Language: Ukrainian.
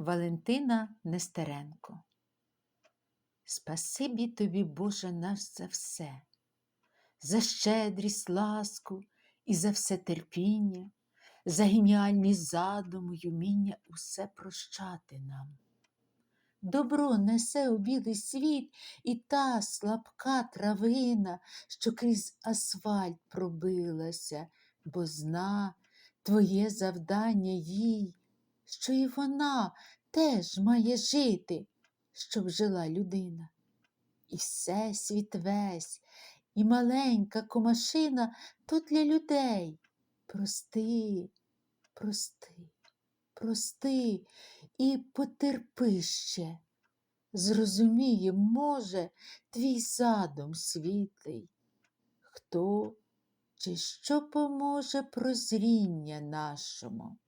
Валентина Нестеренко. Спасибі тобі, Боже наш, за все, за щедрість, ласку і за все терпіння, за геніальність задуму й уміння усе прощати нам. Добро несе у білий світ і та слабка травина, що крізь асфальт пробилася, бо зна твоє завдання їй, що і вона теж має жити, щоб жила людина. І всесвіт весь, і маленька комашина то для людей. Прости, прости, прости і потерпи ще. Зрозуміє, може, твій задум світлий. Хто чи що поможе прозріння нашому?